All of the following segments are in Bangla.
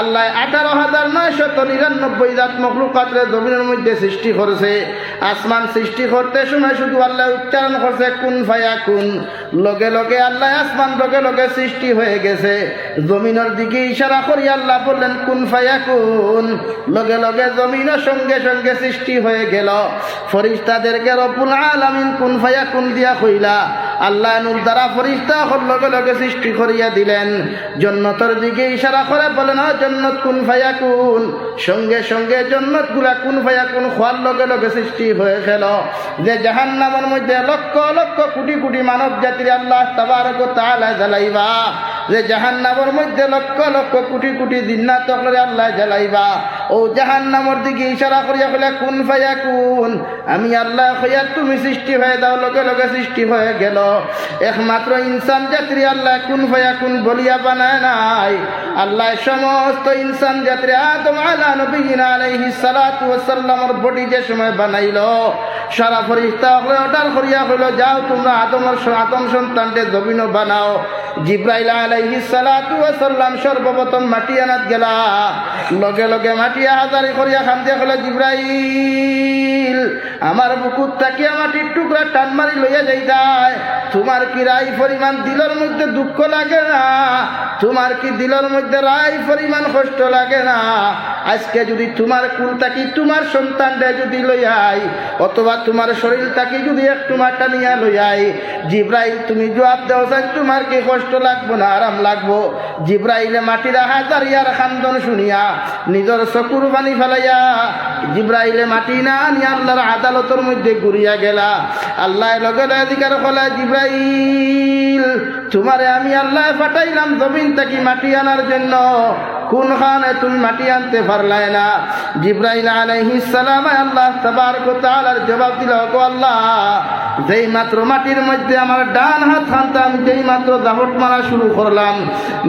আল্লাহ আঠারো হাজার নয়শত নিরানব্বই জাত মখলুকাতরে জমিনের মধ্যে সৃষ্টি করেছে। আসমান সৃষ্টি করতে সময় শুধু আল্লাহ উচ্চারণ করছে, কোন ফায়া কোন। লগে লগে আল্লাহ আসমান লগে লগে সৃষ্টি হয়ে গেছে। জমিনের দিকে ইশারা করি আল্লাহ বললেন, কুন ফায়া কোন? লগে লগে জমিনের সঙ্গে সঙ্গে সৃষ্টি হয়ে গেল। ফরিস্তাদেরকে রপুল আলামিন কোন ফায়া কোন দিয়া কইলা আল্লাহ নূর দ্বারা ফরিস্তা লগে লগে সৃষ্টি করিয়া দিলেন। জন্নতর দিকে ইশারা করে বলেন জন্নত কুন ফায়া কুন সঙ্গে সঙ্গে জন্নতগুলা কুন ফায়া কুন খোয়ার লগে লগে সৃষ্টি হয়ে গেল। যে জাহান নামের মধ্যে লক্ষ লক্ষ কোটি কোটি মানব জাতির আল্লাহ তাবার জ্বালাইবা। যে জাহান নামের মধ্যে লক্ষ লক্ষ কোটি কোটি জিন্নাত করে আল্লাহ জ্বালাইবা। ও জাহান নামের দিকে ইশারা করিয়া কইলা, কুন ফায়া কুন আমি আল্লাহ হইয়া তুমি সৃষ্টি হয়ে দাও লগে লগে সৃষ্টি হয়ে গেল। একমাত্র ইনসান জাতির আল্লাহ কুন ফায়া কুন বলিয়া বানায় নাই। আল্লাহ সমস্ত ইনসান জাতির আদম আলা নবীনা আলাইহিস সালাতু ওয়াস সালামের বডি যে সময় বানাইলো, সারা ফরিস্তা হলে অর্ডার করিয়া হইল যাও তোমরা আদমের স- আদম সন্তানকে জমিন বানাও। জিব্রাইল মাটি আনাত গেলা। লগে লগে খান্দিয়া জিব্রাইল। আমার বুকুর তাকিয়া মাটির টুকরা টান মারি লইয়া যাইতায় তোমার কি রাই পরিমাণ দিলর মধ্যে দুঃখ লাগে না? তোমার কি দিলর মধ্যে রাই পরিমাণ কষ্ট লাগে না? আজকে যদি তোমার কুল তাকি তোমার সন্তানটা যদি লইয়াই অথবা তোমার শরীর তাকি যদি একটু মাটা নিয়া লইয়াই জিব্রাইল, তুমি জবাব দেও চাই তোমার কি কষ্ট লাগবো না আরাম লাগবো? জিব্রাইলে মাটির হাজার ইয়ার খান্দন শুনিয়া, নিজের চকুর পানি ফেলাইয়া, জিব্রাইলে মাটি না আনি আল্লাহর আদালতের মধ্যে ঘুরিয়া গেলা। আল্লাহ লগে অধিকার ফলা জিব্রাইল, তোমারে আমি আল্লাহ পাঠাইলাম জমিন থেকে মাটি আনার জন্য। কোন খানে তুমি মাটি আনতে পারলাই না? জিব্রাইল আলাইহিস সালাম আল্লাহ তাবারক তাআলার জবাব দিল আল্লাহ, যেই মাত্র মাটির মধ্যে আমার ডান হাত খানটা আমি যেই মাত্র দাবট মারা শুরু করলাম,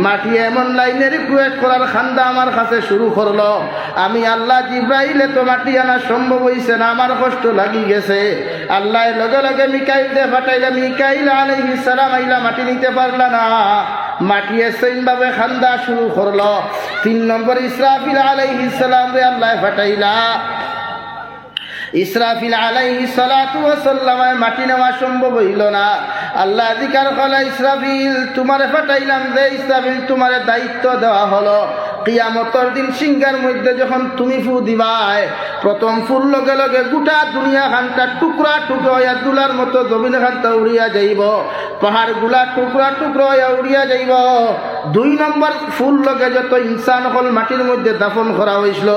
মাটি এমন লাইনের রিকোয়েস্ট করার খান্দা আমার কাছে শুরু করল। আমি আল্লাহ জিব্রাইলে তো মাটি আনা সম্ভব হইছে না, আমার কষ্ট লাগি গেছে। আল্লাহ লগে লগে মিকাইল দে ফাটাইলা, মিকাইল আলাইহিস সালাম আইলা মাটি নিতে পারলা না। মাটি এসেইন ভাবে খান্দা শুরু করল। তিন নম্বর ইসরাফিল আলাইহিস সালাম রে আল্লাহ ফাটাইলা। ইসরাফিল আলাইহি সালাতু ওয়াসাল্লাম মাটি নেওয়া সম্ভব হইল না। আল্লাহ অধিকার কলা, ইসরাফিল, তোমারে ফাটাইলাম যে ইসরাফিল তোমারে দায়িত্ব দেওয়া হলো। কিয়ামতর দিন সিংহার মধ্যে যখন তুমি ফু দিবাই প্রথম ফুল লগে লগে গোটা দুনিয়া খানটা টুকরা টুকরা হইয়া দুলার মতো জমিন খানটা উড়িয়া যাইব। পাহাড়গুলা টুকরা টুকরা হইয়া উড়িয়া যাইব। দুই নম্বর ফুল লগে যত ইনসান হল মাটির মধ্যে দাফন করা হয়েছিল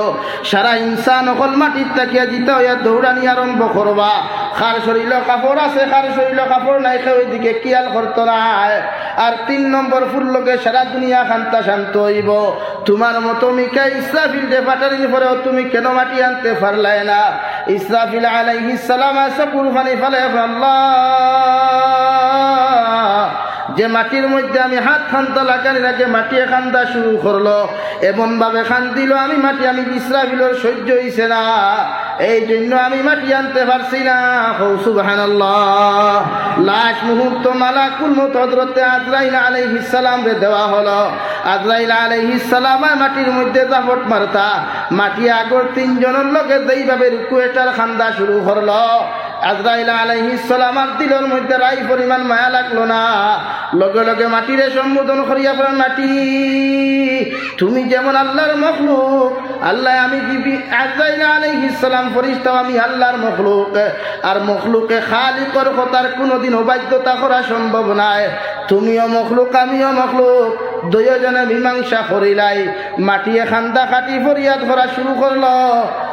সারা ইনসান হল মাটির তাকিয়া জিতা হইয়া দৌড়ানি আরম্ভ করবা খার শরীর কাপড় আছে খার শরীর কাপড় নাই ওইদিকে কিয়াল করতো নাই। আর তিন নম্বর ফুল লগে সারা দুনিয়া খান্তা শান্ত হইব। তোমার মতো মিকা ইসরাফিল দে পাটারির পরেও তুমি কেন মাটি আনতে পারলাই না? ইসরাফিল আলাইহিস সালাম আছে কুরবানি ফেলে আল্লাহ যে মাটির মধ্যে আমি হাত খান্তা লাগানি আগে মাটি খান্দা শুরু করল এমন ভাবে খান দিল আমি, মাটি আমি বিশ্রা ইসরাফিলর সহ্য হইছে না। এই জন্য আমি মাটি আনতে পারছি না। সুবহানাল্লাহ। লাশ মুহূর্ত মালাকুল মত হজরতে আজরাইল আলাইহিস সালাম রে দেওয়া হলো। আজরাইল আলাইহিস সালাম মাটির মধ্যে জাফট মারতা। মাটি আগর তিনজনের লগে যেইভাবে রিকুয়েটার খান্দা শুরু করল। মায়া না। লগে লগে সম্বোধন মাটি, তুমি যেমন আল্লাহর মখলুক, আল্লাহ আমি দিবি, আজরাইল আলাইহিস সালাম ফরিস্তা আমি আল্লাহর মখলুক। আর মখলুকে খালিকর কথার কোনোদিন অবাধ্যতা করা সম্ভব নাই। তুমিও মখলুক, আমিও মখলুক। দুজনে মীমাংসা করিলাই। মাটিয়ে খান্দা কাটি ফরিয়াদ করা শুরু করল।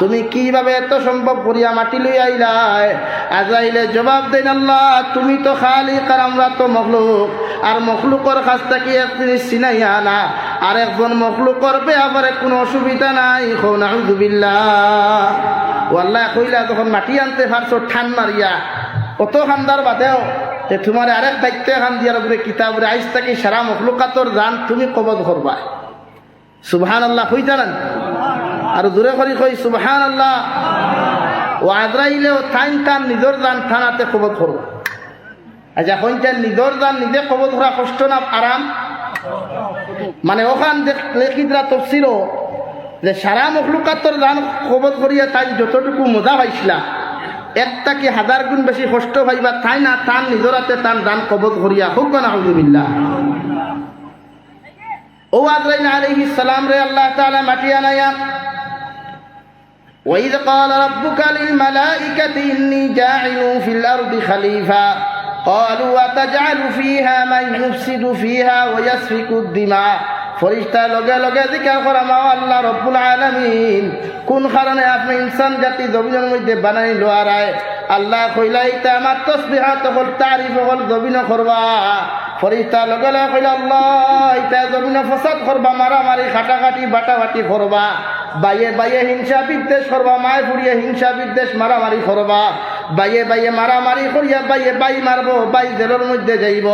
তুমি কীভাবে এত সম্ভব করিয়া মাটি লই জবাব দেন আল্লাহ, তুমি তো খালি কার আমরা তো মখলুক। আর মখলুকর কাছ থেকে এক জিনিস চিনাইয়া না আর একজন মখলুক করবে, আবার কোনো অসুবিধা নাই। খো নাউজুবিল্লাহ। ও কইলা তখন মাটি আনতে পারছ, ঠান মারিয়া। কত খান্দার বাদেও। তে তোমার আরেক দায়িত্ব খান দিয়ার উপরে কিতাবরে আইস থাকি, সারা মখলুকাতর জান তুমি কবদ করবা সুবহান আল্লাহ কই জানান? আর দূরে করি কই সুবহান আল্লাহ ও আদ্রাইলেও থাইন তান নিজর দান থানাতে কবদ করব আচ্ছা এখন যে নিজর দান নিজে কবদ করা কষ্ট না আরাম মানে ওখান লেখিদরা তফসিল যে সারা মখলুকাতর দান কবদ করিয়া তাই যতটুকু মজা পাইছিলা, একটা কি হাজার গুণ বেশি কষ্ট পাইবা তাই না তান নিজরাতে তান দান কবদ করিয়া হোক না হজুবিল্লা ও আজরাইল আলাইহিস সালাম রে আল্লাহ তাআলা মাটিয়া নাইয়া وإذ قال ربك للملائكة إني جاعل في الأرض خليفة قالوا أتجعل فيها من يفسد فيها ويسفك الدماء ফরিস্তা লগে লগে জিকার করা মা আল্লাহ রব্বুল আলামিন কোন কারণে আপনি ইনসান জাতি জমিনের মধ্যে বানাই লোয়ারায় আল্লাহ কইলা ইতা আমার তসবিহাত হল তারিফ হল জমিন করবা ফরিস্তা লগে লগে কইলা আল্লাহ ইতা জমিন ফসাদ করবা মারামারি খাটাখাটি বাটাবাটি করবা বাইয়ে বাইয়ে হিংসা বিদ্বেষ করবা, মায় ফুরিয়ে হিংসা বিদ্বেষ মারামারি করবা। বাইয়ে বাইয়ে মারামারি করিয়া বাইয়ে বাই মারবো, বাই জেলের মধ্যে যাইব।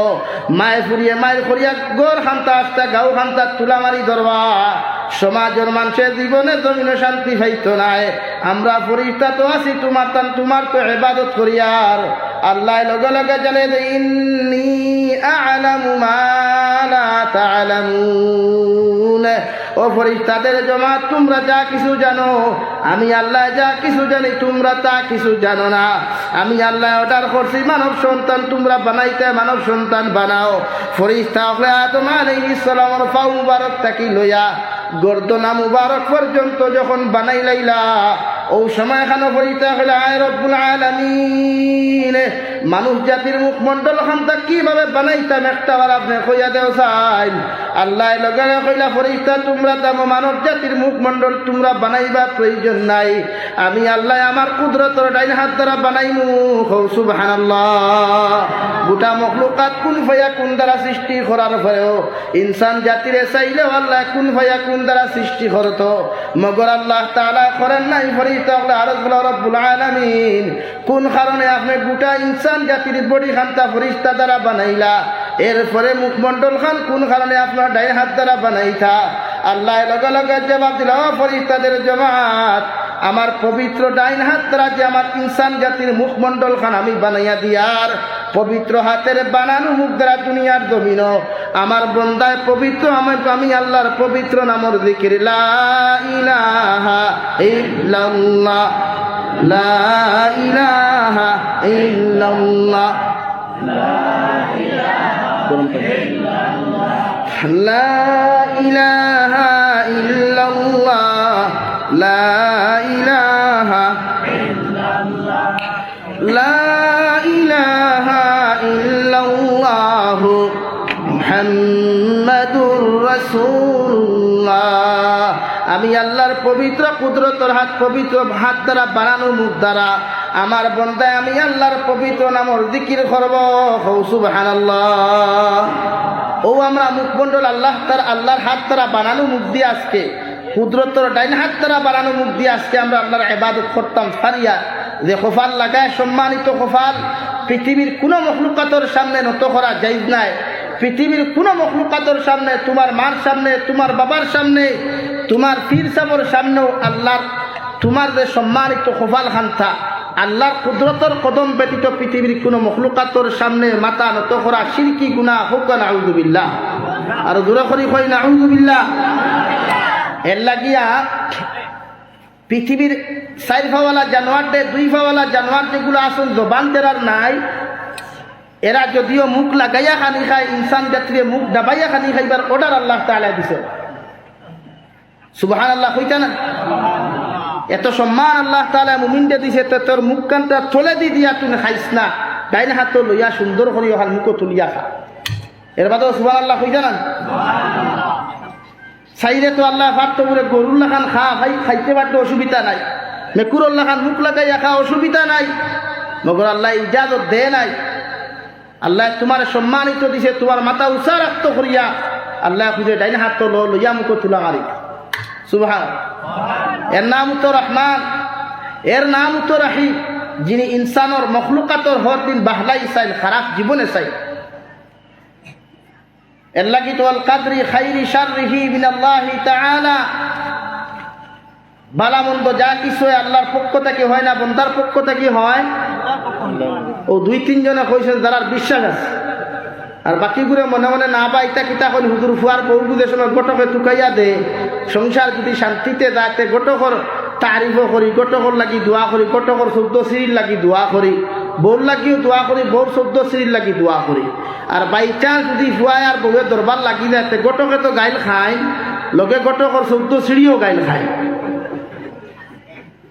মায়ে ফুরিয়ে মায়ের করিয়া গোর খান্তা আসতে গাও খান্তা তুলা মারি ধরবা। সমাজের মানুষের জীবনে জমিনে শান্তি পাইতো নাই। আমরা ফরিস্তা তো আছি তোমার তান, তোমার তো হেবাদত করিয়ার। আল্লাহ লগে লগে জানে যে, ইন্নি আলামু মা লা তা'লামুন। ও ফরিস্তাদের জমা তোমরা যা কিছু জানো, আমি আল্লাহ যা কিছু জানি, তোমরা তা কিছু জানো না। আমি আল্লাহ অর্ডার করছি, মানব সন্তান তোমরা বানাইতে, মানব সন্তান বানাও। ফরিস্তা হলে আদম আলাইহিস সালামের পাও মুবারক তাকি লইয়া, গর্দনা মুবারক পর্যন্ত যখন বানাই লাইলা, ও সময় খানো ফরিস্তা হলে আয় রব্বুল আলামিন, মানুষ জাতির মুখমণ্ডল খানটা কীভাবে বানাইতাম, একটা বার আপনি কইয়া দেও চাই আল্লাহ লগে কইলা, ফরিস্তা, তোমরা দাম মানব জাতির মুখমণ্ডল তোমরা বানাইবা প্রয়োজন নাই। আমি আল্লাহ আমার কুদরতর ডাইন হাত দ্বারা বানাইমু। হৌ, সুবহানাল্লাহ। গোটা মখলুকাত কোন ভয়া কোন দ্বারা সৃষ্টি করার পরেও ইনসান জাতিরে চাইলেও আল্লাহ কোন ভয়া কোন দ্বারা সৃষ্টি করত। মগর আল্লাহ তাআলা করেন নাই, ফরিস্তা হলে আরজ বলা রব্বুল আলামিন। কোন কারণে আপনি গোটা ইনসান জাতির বডি খান্তা ফরিস্তা দ্বারা বানাইলা? এরপরে মুখমণ্ডল খান কোন কারণে আপনার ডাই হাত দ্বারা বানাইতা? আল্লাহ লগে লগে জবাব দিল, "ও ফরিস্তাদের জমাত, আমার পবিত্র ডাইন হাত দ্বারা যে আমার ইনসান জাতির মুখমণ্ডল খান আমি বানাইয়া দিয়ার পবিত্র হাতের বানানো মুখ দ্বারা দুনিয়ার জমিন, আমার বন্দায় পবিত্র আমার আমি আল্লাহর পবিত্র নামর দিকির লা ইলাহা لا إله لا إله إلا الله محمد رسول الله আমি আল্লাহর পবিত্র কুদরতর হাত পবিত্র হাত দ্বারা বানানো মুখ দ্বারা আমার বন্দায় আমি আল্লাহর পবিত্র নামর জিকির করব হৌ সুবহানাল্লাহ ও আমরা মুখমণ্ডল আল্লাহ তার আল্লাহর হাত দ্বারা বানানো মুখ দিয়ে আজকে কুদরতর ডাইন হাত দ্বারা বানানো মুখ দিয়ে আজকে আমরা আল্লাহর এবাদত করতাম সারিয়া যে খোফাল লাগায়, সম্মানিত খোফাল পৃথিবীর কোনো মখলুকাতর সামনে নত করা যাইজ নাই। পৃথিবীর কোনো মখলুকাতর সামনে, তোমার মার সামনে, তোমার বাবার সামনে, তোমার পীর সাবর সামনেও আল্লাহর, তোমার যে সম্মানিত খোফাল খান্থা আল্লাহর কুদরতর কদম ব্যতীত পৃথিবীর কোনো মখলুকাতর সামনে মাতা নত করা সিরকি গুণা হোক না আউদুবিল্লাহ আর দূরে করি কই না আউদুবিল্লাহ এর লাগিয়া পৃথিবীর চার ফাওয়ালা জানোয়ার দে দুই ফাওয়ালা জানোয়ার যেগুলো আসুন, জবান তেরার নাই। এরা যদিও মুখ লাগাইয়া খানি খায়, ইনসান জাতিরে মুখ ডাবাইয়া খানি খাইবার অর্ডার আল্লাহ তালা দিছে। সুবাহান আল্লাহ কইতা না? এত সম্মান আল্লাহ তালা মুমিনটা দিছে, তো তোর মুখ কানটা চলে দি দিয়া তুমি খাইস না। ডাইন হাত লইয়া সুন্দর করি ওখান মুখ তুলিয়া খা। এর বাদেও সুবাহ আল্লাহ কইতা না? চাইলে তো আল্লাহ পারতো বলে গরুর লাখান খা ভাই, খাইতে পারতো অসুবিধা নাই। মেকুরর লাখান মুখ লাগাইয়া খা অসুবিধা নাই। মগর আল্লাহ ইজাজত দে নাই। আল্লাহ তোমার সম্মানিত দিছে, তোমার মাথা উষা রাখত করিয়া। আল্লাহ খুঁজে ডাইন হাত তো লইয়া মুখ তুলা মারি। সুবহান। এর নাম তো রহমান। এর নাম তো রাহি যিনি ইনসানর মখলুকাতর হর দিন বাহলাই চাইল, খারাপ জীবনে চাই তো আল কাদরি খাইরি শাররিহি মিনাল্লাহি তাআলা। বালা মন্দ যা কিছু আল্লাহর পক্ষ থেকে হয় না, বন্দার পক্ষ থেকে হয়। ও দুই তিনজনে কইছে যারা বিশ্বাস আছে। আর বাকিগুলো মনে মনে না বা ইটা কিতা কইল হুজুর ফুয়ার বউ বুঝে সময় গটকে টুকাইয়া দে। সংসার যদি শান্তিতে যাতে গটকর তারিফ করি, গটকর লাগি দোয়া করি, গটকর চৌদ্দ সিঁড়ির লাগি দোয়া করি। বউর লাগিও দোয়া করি, বউর চৌদ্দ সিঁড়ির লাগি দোয়া করি। আর বাই চান্স যদি ফুয়ায় আর বউয়ের দরবার লাগি যায় গটকে তো গাইল খায় লগে গটকর চৌদ্দ সিঁড়িও গাইল খায়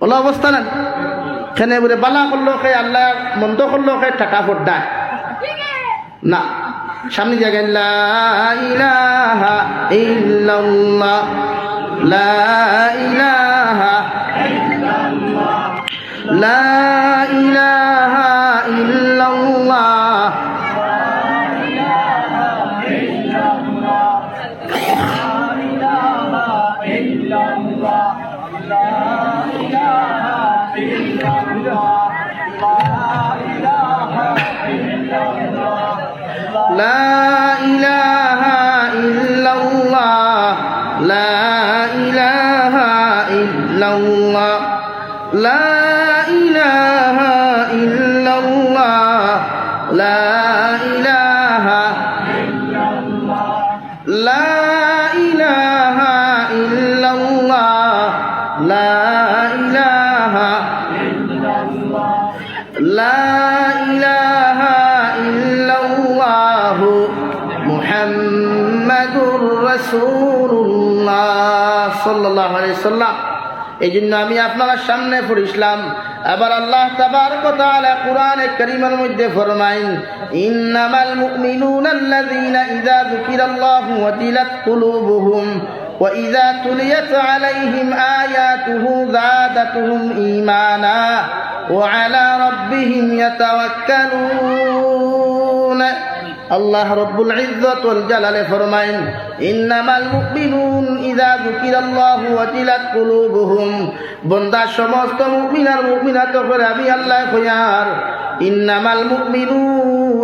ওলা অবস্থা না খেনে বলে, বালা করল খে আল্লাহ মন্দ করল খে টাকা ফোড্ডায় না। সামনে জায়গায় লা ইলাহা لا إله إلا الله محمد رسول الله صلى الله عليه وسلم এই জন্য আমি আপনার সামনে পড়িছিলাম আবার আল্লাহ তাবারক তাআলা কোরআনে কারীমের মধ্যে ফরমাইন ইন্নামাল মুমিনুনা আল্লাযীনা ইযা যুকিরাল্লাহু ওয়াজিলাত কুলুবুহুম وإذا تليت عليهم آياته زادتهم إيمانا وعلى ربهم يتوكلون আল্লাহ রব্বুল ইজ্জত ওয়াল জালালে ফরমাইন ইন্নামাল মুমিনুন ইযা যুকিরাল্লাহু ওয়াজিলাত কুলুবুহুম বন্দা সমস্ত মুমিন আর মুমিনাত করে আমি আল্লাহ কইয়ার ইন্নামাল মুমিনুন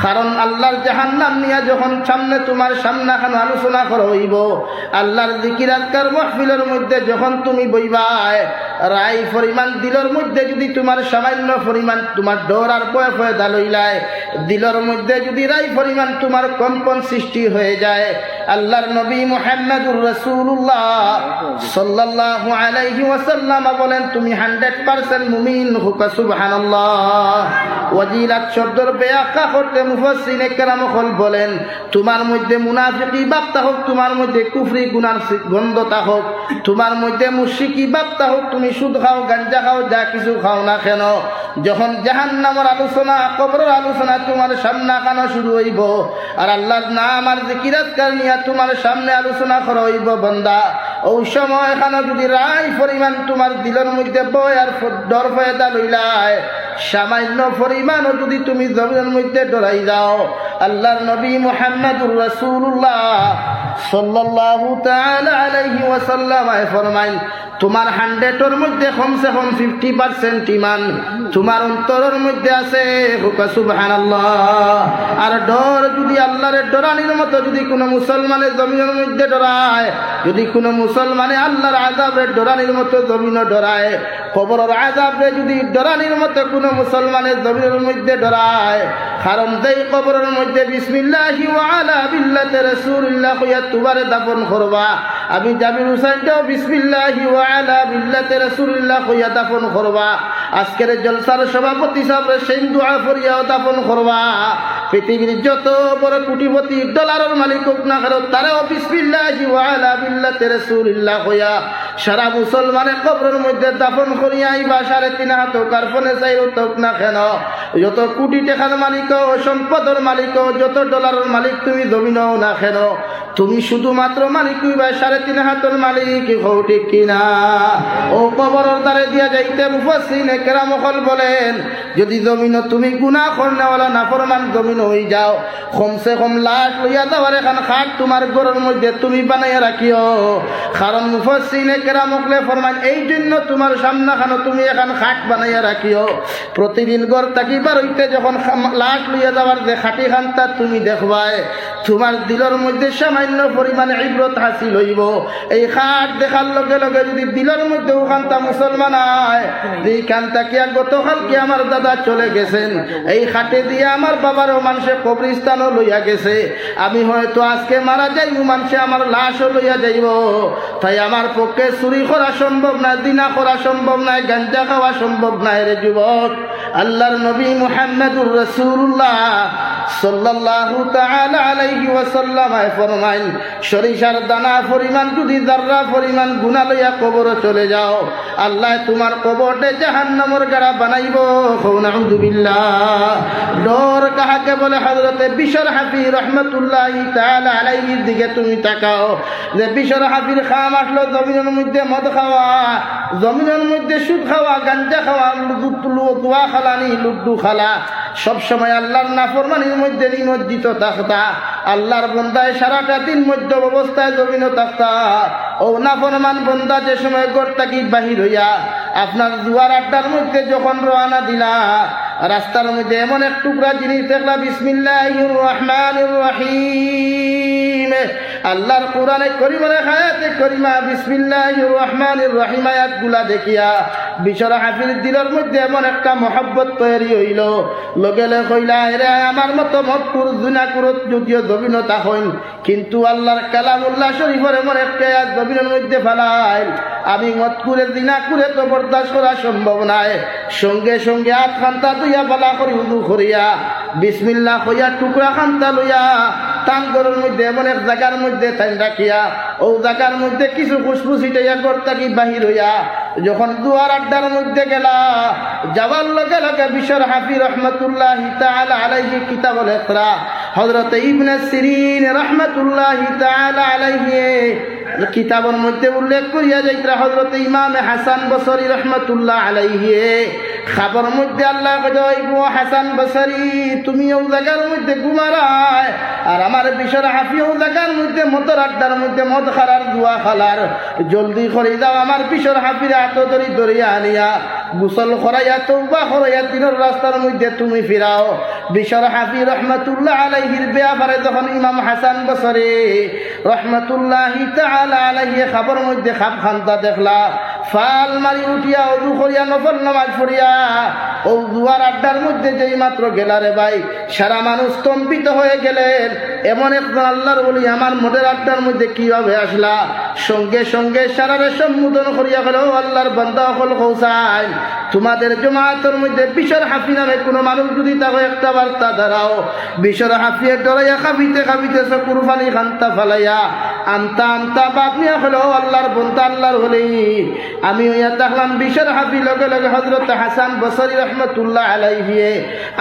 কারণ আল্লাহর জাহান্নাম নিয়ে যখন সামনে তোমার সামনাখান আলোচনা করা হইব, আল্লাহর জিকির আজকার মহফিলের মধ্যে যখন তুমি বইবাই রায় পরিমাণ দিলর মধ্যে যদি তোমার সামান্য পরিমাণ তোমার ডর আর বয় ফয়দা লইলায় দিলর মধ্যে যদি রাই পরিমাণ তোমার কম্পন সৃষ্টি হয়ে যায়, আল্লাহর নবী মুহাম্মদুর রাসূলুল্লাহ সাল্লাল্লাহু আলাইহি ওয়াসাল্লাম বলেন, তুমি 100% মুমিন হুকা সুবহানাল্লাহ। ওয়াজিলাত শব্দের ব্যাখ্যা করতে মুফাসসিনে কেরাম হল বলেন, তোমার মধ্যে মুনাফিকি বাপ্তা হোক, তোমার মধ্যে কুফরি গুনার গন্ধতা হোক, তোমার মধ্যে মুশিকি বাপ্তা হোক, তুমি সুদ খাও, গাঞ্জা খাও, যা কিছু খাও না কেন? যখন জাহান্নামের আলোচনা, কবরের আলোচনা তোমার সামনা কানা শুরু হইব, আর আল্লাহর নাম আর জিকিরাতকার নিয়ে তোমার সামনে আলোচনা করা হইব, বন্দা। ওই সময় এখানে যদি রায় পরিমাণ তোমার দিলের মধ্যে বয় আর ডর ফয়দা লইলায়, সামান্য পরিমাণও যদি তুমি জমিনের মধ্যে ডরাই যাও, আল্লাহর নবী মোহাম্মদুর রসুল্লাহ সাল্লাহ তাআলা আলাইহি ওয়াসাল্লাম ফরমাইন তোমার হান্ড্রেডের মধ্যে কমসে কম ফিফটি পার্সেন্ট ইমান তোমার অন্তরের মধ্যে আছে। সুবহানাল্লাহ। আর ডর যদি আল্লাহর ডরানির মতো যদি কোনো মুসলমানের জমিনের মধ্যে ডরায়, যদি কোনো মুসলমানে আল্লাহর আজাবের ডরানির মতো জমিন ডরায়, কবরের আজাবে যদি ডরানির মতো কোনো মুসলমানের জমিনের মধ্যে ডরায় কারণ দেই কবরের মধ্যে বিসমিল্লাহি ওয়া আলা বিল্লাতে রাসূলুল্লাহ কইয়া তুবারে দাফন করবা। আমি জামির হুসাইনটাও বিসমিল্লাহি ওয়া আজকের জলসার সভাপতি সাহেব সেই দোয়া দাফন করবা। পৃথিবীর যত বড় কোটিপতি, ডলারের মালিক হোক না কারও তারাও বিসমিল্লাহি কইয়া সারা মুসলমানের কবরের মধ্যে দাফন করিয়া আইবা, সাড়ে তিন হাত কার্পণে চাই তোক না কেন, যত কোটি টাকার মালিক সম্পদের মালিক যত ডলারের মালিক তুমি জমিনও না কেন, তুমি শুধুমাত্র মালিক হইবা, সাড়ে তিন হাতের মালিক হও ঠিক কিনা। ও কবরের দ্বারে দিয়া যাইতে মুফাসিন কেরামকল বলেন, যদি জমিন তুমি গুণা করনেওয়ালা নাফরমান জমিন হয়ে যাও। কমসে কম লাশ লইয়া যাওয়ার এখন খাট তোমার ঘরের মধ্যে তুমি বানাইয়া রাখিও। কারণ মুফাসিনে কেরামকলে ফরমান এই জন্য তোমার সামনা খানো তুমি এখন খাট বানাইয়া রাখিও। প্রতিদিন ঘর থাকিবার হইতে যখন লাশ লইয়া যাওয়ার যে খাটি খান্তা তুমি দেখবাই, তোমার দিলের মধ্যে সামান্য পরিমাণে ইব্রত হাসিল হইব। এই খাট দেখার লগে লগে যদি দিলের মধ্যে ওখানটা মুসলমান হয় এই খানটা কি গতকাল কি আমার দাদা চলে গেছেন, এই খাটে দিয়ে আমার বাবারও মানুষে কবরস্থানও লইয়া গেছে। আমি হয়তো আজকে মারা যাইব মানুষে আমার লাশও লইয়া যাইব। তাই আমার পক্ষে চুরি করা সম্ভব না দিনা করা সম্ভব নয় গাঞ্জা খাওয়া সম্ভব নয় রে যুবক। আল্লাহর নবী মুহাম্মদুর রসুল্লাহ সাল্লাল্লাহু তাআলা আলাইহি ওয়াসাল্লাম ফরমাইন, সরিষার দানা পরিমাণ যদি দাররা পরিমাণ গুনাহ লইয়া কবর চলে যাও, আল্লাহ তোমার কবরটে জাহান্নামের গাড়া বানাইব। নাউযু বিল্লাহ। ডর কাহাকে বলে? হযরতে বিশর হাফি রাহমাতুল্লাহি তাআলা আলাইহির দিকে তুমি তাকাও, যে বিশর হাফির খাম আসলো জমিনের মধ্যে মদ খাওয়া, জমিনের মধ্যে সুদ খাওয়া, গাঞ্জা খাওয়া লুদু খালানি, লুড্ডু খালা। সব সময় আল্লাহর নাফরমানির মধ্যে নিমজ্জিত থাকতা আল্লাহর বন্দায় সারাটা দিন মধ্য অবস্থায় জমিন থাকতা ও নাফরমান বন্দা, যে সময় গড়টা কি বাহির হইয়া আপনার দুয়ার আড্ডার মধ্যে যখন রওনা দিলা, রাস্তার মধ্যে এমন এক টুকরা জিনিস দেখলা বিসমিল্লাহ রহমান রহিম। আল্লাহর কোরআনে করিমানে হায়াতে করিমা বিসমিল্লাহির রহমানির রহিম আয়াতগুলা দেখিয়া বিশরা হাফির দিলের মধ্যে এমন একটা মহব্বত তৈরি হইল। লগেলে কইলা, এরে, আমার মতো মতপুর জুনা কুরত যদিও জবিনতা হইন। কিন্তু আল্লাহর কালামুল্লাহ শরীফের এমন একটা আয়াত মধ্যে ফেলাইল, আমি মত করে দিনা করে তো বরদাস্ত করা সম্ভব নাই। সঙ্গে সঙ্গে আট খান্তা তুইয়া বলা করি উদু করিয়া বিসমিল্লা হইয়া টুকরা খান্তা লইয়া টান মধ্যে এমন এক জায়গার মধ্যে টাইম রাখিয়া, ও জায়গার মধ্যে কিছু খুশবু ছিটাইয়া করতা কি বাহির হইয়া, যখন দুয়ার আড্ডার মধ্যে গেলা, যাওয়ার লগে লগে বিশ্বর হাফি রহমতুল্লাহ আলাইহি কিতাব লেখরা হজরত ইবনে সিরিন রহমতুল্লাহ আলাইহি কিতাবের মধ্যে উল্লেখ করিয়া যাইতরা হজরত ইমামে হাসান বসরি রহমতুল্লাহ আলাইহি, খাবার মধ্যে আল্লাহ কইব হাসান বসরি, তুমি ও জায়গার মধ্যে ঘুমারায়, আর আমার বিশর হাফিও জায়গার মধ্যে মতর আড্ডার মধ্যে মদ খারার দুয়া খালার, জলদি করে যাও আমার বিশর হাফির হাত ধরি ধরিয়া আনিয়া, গুসল খরাইয়া তৌবা খরাইয়া দিনের রাস্তার মধ্যে তুমি ফিরাও। বিশর হাফি রহমতুল্লাহ আলাইহির ব্যাপারে যখন ইমাম হাসান বসরে রহমতুল্লাহ আলহিয়া খাবার মধ্যে খাপ খান্তা দেখলা ফাল মারি উঠিয়া অজু করিয়া নফল নামাজ পড়িয়া ও দুয়ার আড্ডার মধ্যে যেই মাত্র গেলারে ভাই, সারা মানুষ স্তম্ভিত হয়ে গেলেন। এমন একজন আল্লাহর বলি, আমার মোটের আড্ডার মধ্যে কীভাবে আসলা? সঙ্গে সঙ্গে সারারে সম্বোধন করিয়া গেল আল্লাহর বান্দা, অকল কৌসাই তোমাদের জমাতের মধ্যে বিশর হাফি নামে কোনো মানুষ যদি তাকে একটা বার্তা দাঁড়াও। বিশর হাফিয়ে ডরাইয়া খাবিতে খাবিতে চকুর পানি খান্তা ফালাইয়া আমতা আমতা বাপ নিয়া হলো আল্লাহর বন্তা আল্লাহর হলেই আমি ওইয়া দেখলাম বিশর হাফি লগে লগে হজরত হাসান বসরি রহমতুল্লাহ আলাইহিয়ে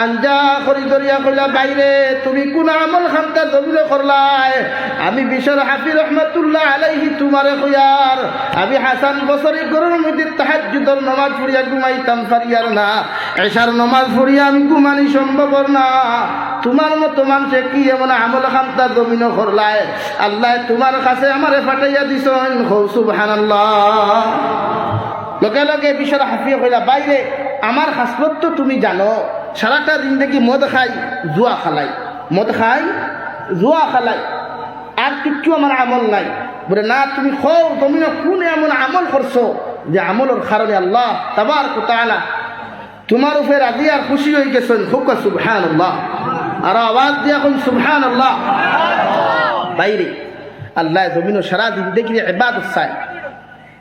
আঞ্জা করি দরিয়া কইলা, বাইরে, তুমি কোন আমল খান্তা জমিল করলাই? আমি বিশর হাফি রহমতুল্লাহ আলাইহি তোমারে কইয়ার, আমি হাসান বসরি গরুর মধ্যে তাহাজ্জুদর নামাজ পড়িয়া ঘুমাইতাম, পারিয়ার না। এসার নমাজ পড়িয়া আমি ঘুমানি সম্ভব না। তোমার মতো মানুষে কি এমন আমল খান্তা জমিন করলায় আল্লাহ তোমার কাছে আমারে ফাটাইয়া দিছ সুবহানাল্লাহ। লগে লগে বিশ্বর হাফিয়ে কইলা, বাইরে, আমার হাসলত তো তুমি জানো, সারাটা দেখি মদ খাই, জুয়া খালাই। মদ খাই, জুয়া খালাই। আর কিচ্ছু আমার আমল নাই। বলে, না, তুমি খৌ তুমি কোন এমন আমল করছ যে আমলের কারণে আল্লাহ তাবার কোথায় তোমার উপরে রাজি আর খুশি হয়ে গেছেন? খুব সুবহান আল্লাহ আর আওয়াজ দিয়ে এখন সুবহান আল্লাহ বাইরে। আল্লাহ জমিন সারা দেখি এবাদ চায়।